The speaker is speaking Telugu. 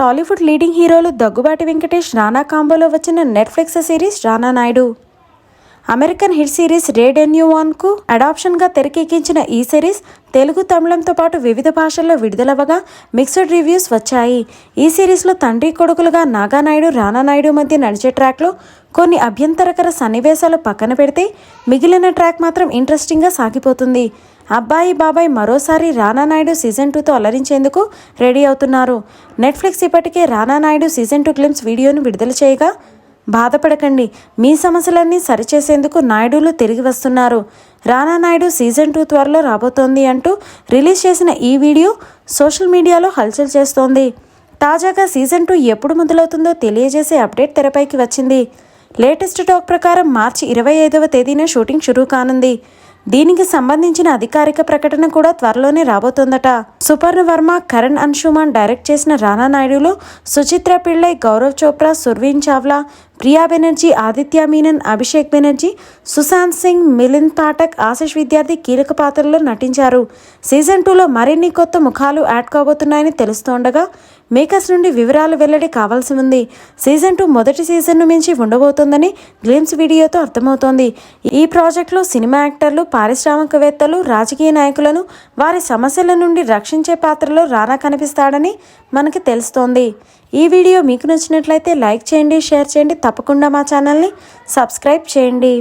టాలీవుడ్ లీడింగ్ హీరోలు దగ్గుబాటి వెంకటేష్ రానా కాంబోలో వచ్చిన Netflix series Rana Naidu. American hit series raid ఎన్యూ వన్కు అడాప్షన్గా తెరకెక్కించిన ఈ సిరీస్ తెలుగు తమిళంతో పాటు వివిధ భాషల్లో విడుదలవ్వగా మిక్స్డ్ రివ్యూస్ వచ్చాయి. ఈ సిరీస్లో తండ్రి కొడుకులుగా నాగానాయుడు రానానాయుడు మధ్య నడిచే ట్రాక్లో కొన్ని అభ్యంతరకర సన్నివేశాలు పక్కన పెడితే మిగిలిన ట్రాక్ మాత్రం ఇంట్రెస్టింగ్గా సాగిపోతుంది. అబ్బాయి బాబాయ్ మరోసారి రానానాయుడు సీజన్ టూతో అలరించేందుకు రెడీ అవుతున్నారు. నెట్ఫ్లిక్స్ ఇప్పటికే రానానాయుడు సీజన్ టూ క్లిమ్స్ వీడియోను విడుదల చేయగా బాధపడకండి మీ సమస్యలన్నీ సరిచేసేందుకు నాయుడులు తిరిగి వస్తున్నారు. రానా నాయుడు సీజన్ టూ త్వరలో రాబోతోంది అంటూ రిలీజ్ చేసిన ఈ వీడియో సోషల్ మీడియాలో హల్చల్ చేస్తోంది. తాజాగా సీజన్ టూ ఎప్పుడు మొదలవుతుందో తెలియజేసే అప్డేట్ తెరపైకి వచ్చింది. లేటెస్ట్ టాక్ ప్రకారం మార్చి ఇరవై ఐదవ తేదీన షూటింగ్ షురూ కానుంది. దీనికి సంబంధించిన అధికారిక ప్రకటన కూడా త్వరలోనే రాబోతోందట. సుపర్ణ వర్మ కరణ్ అన్షుమాన్ డైరెక్ట్ చేసిన రానా నాయుడులో సుచిత్ర పిళ్ళై గౌరవ్ చోప్రా సుర్వీన్ చావ్లా ప్రియా బెనర్జీ ఆదిత్య మీనన్ అభిషేక్ బెనర్జీ సుశాంత్ సింగ్ మిలింద్ పాఠక్ ఆశిష్ విద్యార్థి కీలక పాత్రల్లో నటించారు. సీజన్ టూలో మరిన్ని కొత్త ముఖాలు యాడ్ కాబోతున్నాయని తెలుస్తోండగా మేకర్స్ నుండి వివరాలు వెల్లడి కావాల్సి ఉంది. సీజన్ టూ మొదటి సీజన్ను మించి ఉండబోతోందని గ్లిమ్స్ వీడియోతో అర్థమవుతోంది. ఈ ప్రాజెక్టులో సినిమా యాక్టర్లు పారిశ్రామికవేత్తలు రాజకీయ నాయకులను వారి సమస్యల నుండి రక్షించే పాత్రలో రానా కనిపిస్తాడని మనకి తెలుస్తోంది. ఈ వీడియో మీకు నచ్చినట్లయితే లైక్ చేయండి షేర్ చేయండి తప్పకుండా మా ఛానల్ని సబ్స్క్రైబ్ చేయండి.